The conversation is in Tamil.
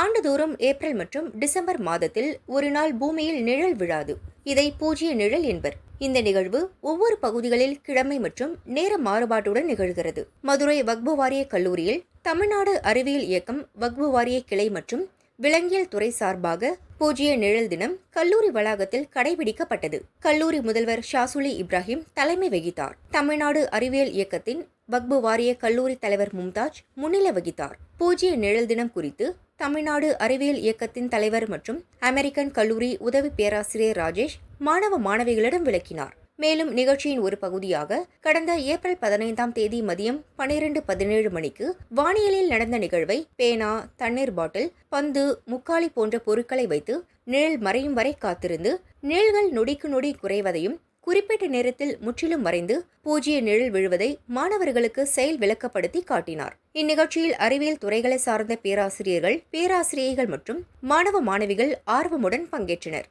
ஆண்டுதோறும் ஏப்ரல் மற்றும் டிசம்பர் மாதத்தில் ஒரு நாள் பூமியில் நிழல் விழாது. இதை பூஜ்ய நிழல் என்பர். இந்த நிகழ்வு ஒவ்வொரு பகுதிகளில் கிழமை மற்றும் நேர மாறுபாட்டுடன் நிகழ்கிறது. மதுரை வக்பு வாரிய கல்லூரியில் தமிழ்நாடு அறிவியல் இயக்கம் வக்பு வாரிய கிளை மற்றும் விலங்கியல் துறை சார்பாக பூஜ்ய நிழல் தினம் கல்லூரி வளாகத்தில் கடைபிடிக்கப்பட்டது. கல்லூரி முதல்வர் ஷாசுலி இப்ராஹிம் தலைமை வகித்தார். தமிழ்நாடு அறிவியல் இயக்கத்தின் வக்பு வாரிய கல்லூரி தலைவர் மும்தாஜ் முன்னிலை வகித்தார். பூஜ்ய நிழல் தினம் குறித்து தமிழ்நாடு அறிவியல் இயக்கத்தின் தலைவர் மற்றும் அமெரிக்கன் கல்லூரி உதவி பேராசிரியர் ராஜேஷ் மாணவ மாணவிகளிடம் விளக்கினார். மேலும் நிகழ்ச்சியின் ஒரு பகுதியாக கடந்த ஏப்ரல் பதினைந்தாம் தேதி மதியம் பனிரெண்டு பதினேழு மணிக்கு வானியலில் நடந்த நிகழ்வை பேனா தண்ணீர் பாட்டில் பந்து முக்காலி போன்ற பொருட்களை வைத்து நிழல் மறையும் வரை காத்திருந்து நிழல்கள் நொடிக்கு நொடி குறைவதையும் குறிப்பிட்ட நேரத்தில் முற்றிலும் மறைந்து பூஜ்ய நிழல் விழுவதை மாணவர்களுக்கு செயல் விளக்கப்படுத்தி காட்டினார். இந்நிகழ்ச்சியில் அறிவியல் துறைகளை சார்ந்த பேராசிரியர்கள் பேராசிரியைகள் மற்றும் மாணவ மாணவிகள் ஆர்வமுடன் பங்கேற்றனர்.